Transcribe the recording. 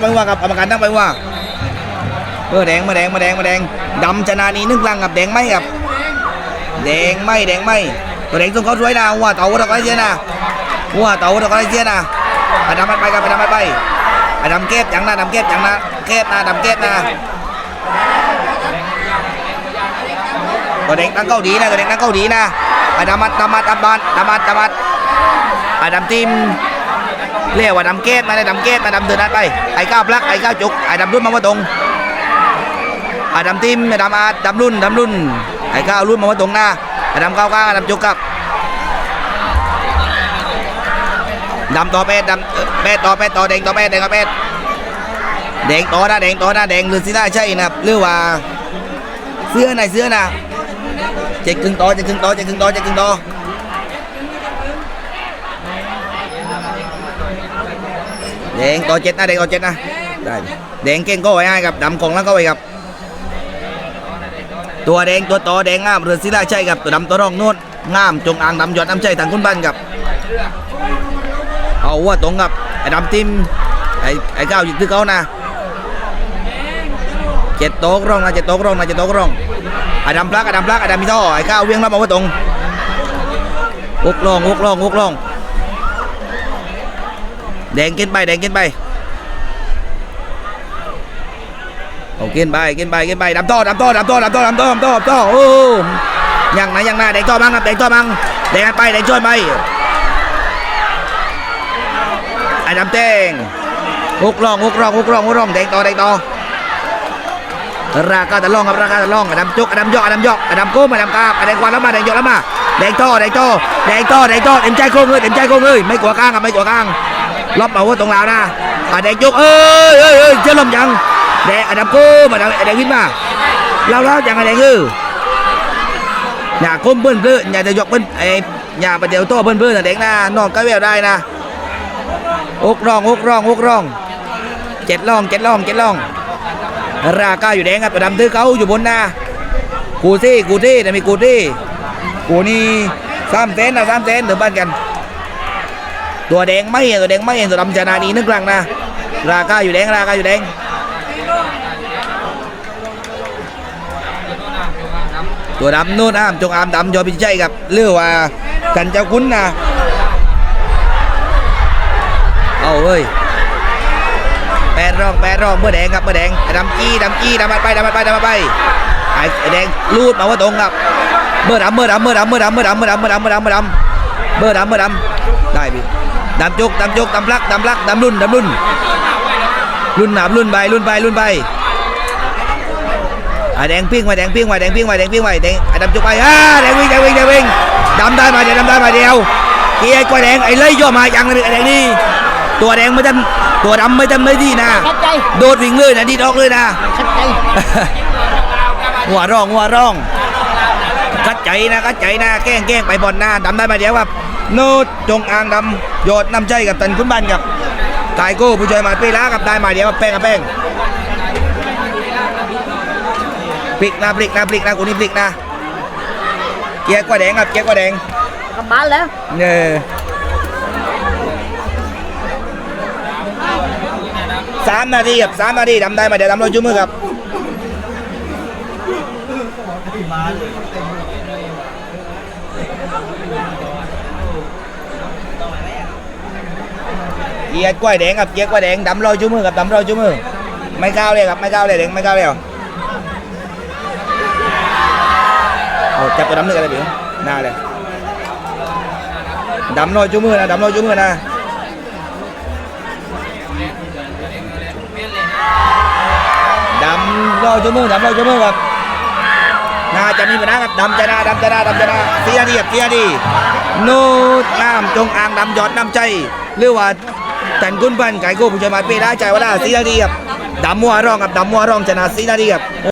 ไปว่ากับกรรมการตั้งไปว่าเออแดงมาแดงมาแดงมาแดงดำชนะนี้นึ่งลังกับแดงไม่ครับแดงไม่แดงไม่ตัวแดงต้องเขาช่วยนะหัวเต่าตะไคร้เชียนะหัวเต่าตะไคร้เชียนะอะดำมันไปกับอะดำมันไปอะดำเก็บอย่างนะดำเก็บอย่างนะเก็บนะดำเก็บนะตัวแดงตั้งเก้าดีนะตัวแดงตั้งเก้าดีนะอะดำมัดดำมัดดำมัดดำมัดดำมัดอะดำทีม เรียกว่าดำเกตมาได้ดำเกตมาดำเดินนัดไปไอ้ก้าวพลักไอ้ก้าวจุกไอ้ดำรุ่นมาว่าตรงไอ้ดำทิมไอ้ดำอาดำรุ่นดำรุ่นไอ้ก้าวรุ่นมาว่าตรงหน้าไอ้ดำก้าวก้าวไอ้ดำจุกครับดำต่อแปดดำเอ่อแปดต่อแปดต่อแดงต่อแปดแดงต่อแปดแดงต่อนะแดงต่อนะแดงหรือสิได้ใช่นะครับหรือว่าเสื้อไหนเสื้อนะเจ็ดครึ่งต่อเจ็ดครึ่งต่อเจ็ดครึ่งต่อเจ็ดครึ่งต่อ แดงต่อเจ็ดนะแดงต่อเจ็ดนะได้แดงเก่งก็ไว้ให้ครับดำของแล้วก็ไว้ครับ ตัวแดงตัวต่อแดงงามเรือศิลาชัยครับตัวดำตัวรองนู่นงามจงอางดำยอดน้ำใจทางคุณบ้านครับ เอาว่าตรงครับไอ้ดำทิมไอ้ไอ้ก้าวยิงที่เขานะเจ็ดโต๊ะร่องนะเจ็ดโต๊ะร่องนะเจ็ดโต๊ะร่องไอ้ดำพลักไอ้ดำพลักไอ้ดำมีท่อไอ้ก้าวเวียงรับเอาว่าตรงอุกลองอุกลองอุกลอง แดงกินไปแดงกินไปเอากินไปกินไปกินไปดำต้อดำต้อดำต้อดำต้อดำต้อดำต้อดำต้อโอ้ยังนะยังนะแดงต้อบ้างครับแดงต้อบ้างแดงไปแดงช่วยไปไอ้ดำแดงฮุกรองฮุกรองฮุกรองฮุกรองแดงต่อแดงต่อราคาตะล่องครับราคาตะล่องไอ้ดำจุกไอ้ดำยอกไอ้ดำยอกไอ้ดำโก้มาดำกาบไอ้แดงควันแล้วมาแดงยอกแล้วมาแดงต้อแดงต้อแดงต้อแดงต้อเต็มใจโค้งเลยเต็มใจโค้งเลยไม่กลัวก้างครับไม่กลัวก้าง ล็อบเอาว่าตรงลาวนะอะแดงยกเอ้ยเอ้ยเอ้ยเจ้าลมยังแดงอันดับกูมาแดงแดงขึ้นมาเล่าเล่าจังอะไรคืออย่าก้มเบิ้ลเบิ้ลอย่าจะยกเบิ้ลไอ้อย่าไปเดี๋ยวโต้เบิ้ลเบิ้ลนะแดงนะนอนก็เวลได้นะอกร่องอกร่องอกร่องเจ็ดร่องเจ็ดร่องเจ็ดร่อง ราคาอยู่แดงครับดำตื้อเขาอยู่บนหน้ากูซี่กูซี่แต่มีกูซี่กูนี่สามเซนนะสามเซนเดี๋ยวบ้านกัน ตัวแดงไม่เห็นตัวแดงไม่เห็นตัวดำชนะนี้นึกครั้งนะราคาอยู่แดงราคาอยู่แดงตัวดำนู่นอ้ามจงอามดำยอพิชัยกับเลือว่ากันเจ้าคุณนะเอาเฮ้ยแปดรองแปดรองเมื่อแดงครับเมื่อแดงดำจี้ดำจี้ดำมันไปดำมันไปดำมันไปไอ้ไอ้แดงลูดมาว่าตรงครับเมื่อดำเมื่อดำเมื่อดำเมื่อดำเมื่อดำเมื่อดำเมื่อดำเมื่อดำเมื่อดำเมื่อดำเมื่อดำได้พี่ ดำจุกดำจุกดำพลักดำพลักดำรุ่นดำรุ่น รุ่นหนามรุ่นใบรุ่นใบรุ่นใบอะแดงปิ้งไว้แดงปิ้งไว้แดงปิ้งไว้แดงปิ้งไว้แดงอะดำจุกไปอ่าแดงวิ่งแดงวิ่งแดงวิ่งดำได้มาเดียวดำได้มาเดียวเกียร์กว่าแดงไอ้เลยย่อมายังเลยไอ้แดงนี่ตัวแดงไม่จำตัวดำไม่จำไม่ดีนะชัดใจโดดวิ่งเลยนะดีดอกเลยนะชัดใจหัวร่องหัวร่องกัดใจนะกัดใจนะแกล้งแกล้งไปบอลหน้าดำได้มาเดียวครับ โนดจงอางดำโยดน้ำใจกับตันคุณบ้านครับตายโก้ผู้ช่วยมาเปล้ากับได้มาเดียวครับแป้งกับแป้งพลิกนะพลิกนะพลิกนะกูนี่พลิกนะเกียร์กว่าแดงครับเกียร์กว่าแดงกลับบ้านแล้วเนี่ยสามนาทีครับสามนาทีดำได้มาเดี๋ยวดำรอยจุ่มือครับ เกียร์กล้วยแดงครับเกียร์กล้วยแดงดำรอยจุ่มือครับดำรอยจุ่มือ ไม่ก้าวเลยครับไม่ก้าวเลยแดงไม่ก้าวเลยเหรอเอาจับตัวดำนึกอะไรเดี๋ยวหน้าเลยดำรอยจุ่มือนะดำรอยจุ่มือนะดำรอยจุ่มือดำรอยจุ่มือครับ นาจะมีปัญหาครับดำจะนาดำจะนาดำจะนาเสียดีกับเสียดีนูดน้ำจงอางดำยอดน้ำใจหรือว่าแต่นกุนบันไก่กู้ผู้ชายมาเปได้ใจว่าได้สีนาทีครับดำมัวร้องครับดำมัวร้องชนะสีนาทีครับ